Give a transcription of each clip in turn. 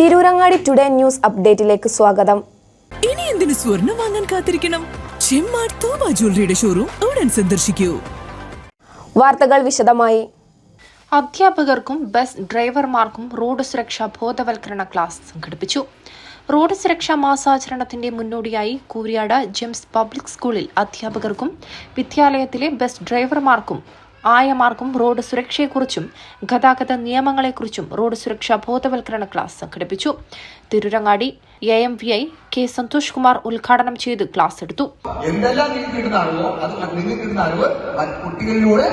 Tirurangadi today news അപ്ഡേറ്റിലേക്ക് സ്വാഗതം. ഇനി എന്തിനു സ്വർണം വാങ്ങാൻ കാത്തിരിക്കണം? ചെമ്മാർ തോമ ജ്വല്ലറിയുടെ ഷോറൂം ഉടൻ സന്ദർശിക്കൂ. വാർത്തകൾ വിശദമായി. അധ്യാപകർക്കും ബസ് ഡ്രൈവർമാർക്കും റോഡ് സുരക്ഷാ ബോധവൽക്കരണ ക്ലാസ് സംഘടിപ്പിച്ചു. റോഡ് സുരക്ഷാ മാസാചരണത്തിന്റെ മുന്നോടിയായി കൂരിയാട് ജെംസ് പബ്ലിക് സ്കൂളിൽ അധ്യാപകർക്കും വിദ്യാലയത്തിലെ ബസ് ഡ്രൈവർമാർക്കും ആയമാർക്കും റോഡ് സുരക്ഷയെക്കുറിച്ചും ഗതാഗത നിയമങ്ങളെക്കുറിച്ചും റോഡ് സുരക്ഷാ ബോധവൽക്കരണ ക്ലാസ് സംഘടിപ്പിച്ചു. Tirurangadi A M V I K Santhosh Kumar ഉദ്ഘാടനം ചെയ്ത് ക്ലാസ് എടുത്തു. എന്തെല്ലാം കുട്ടികളിലൂടെ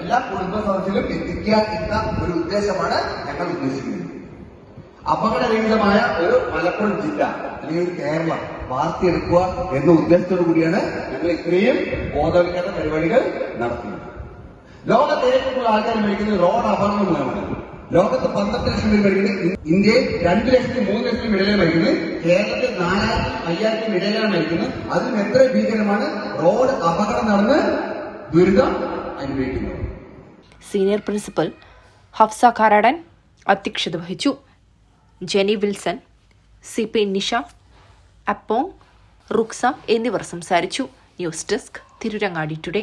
എല്ലാ കുടുംബ സദസ്സിലും എന്ന ഒരു ഉദ്ദേശമാണ് ഞങ്ങൾ ഉദ്ദേശിക്കുന്നത്. അപകടരഹിതമായ ഒരു മലപ്പുറം ജില്ല അല്ലെങ്കിൽ ഒരു കേരളം വാർത്തിയെടുക്കുക എന്ന ഉദ്ദേശത്തോടു കൂടിയാണ് ഞങ്ങൾ ഇത്രയും ബോധവൽക്കരണ പരിപാടികൾ നടത്തുന്നത്. ലോകത്ത് ഏറ്റവും കൂടുതൽ ആൾക്കാർ മേടിക്കുന്നത് റോഡ് അപകടങ്ങളാണ് ലോകത്ത് പന്ത്രണ്ട് ലക്ഷം പേര് മരിക്കുന്നത് ഇന്ത്യയിൽ രണ്ട് ലക്ഷത്തി മൂന്ന് ലക്ഷത്തിന് ഇടയിലാണ് മരിക്കുന്നത്. കേരളത്തിൽ നാലായിരത്തി അയ്യായിരത്തിന് ഇടയിലാണ് മരിക്കുന്നത്. അതിലും എത്ര ഭീകരമാണ് റോഡ് അപകടം നടന്ന് ദുരിതം അനുഭവിക്കുന്നത് സീനിയർ പ്രിൻസിപ്പൽ ഹഫ്സ കാരാടൻ അധ്യക്ഷത വഹിച്ചു. Jenny Wilson C P Nisha Appong Ruksa എന്നിവർ സംസാരിച്ചു. News desk Tirurangadi today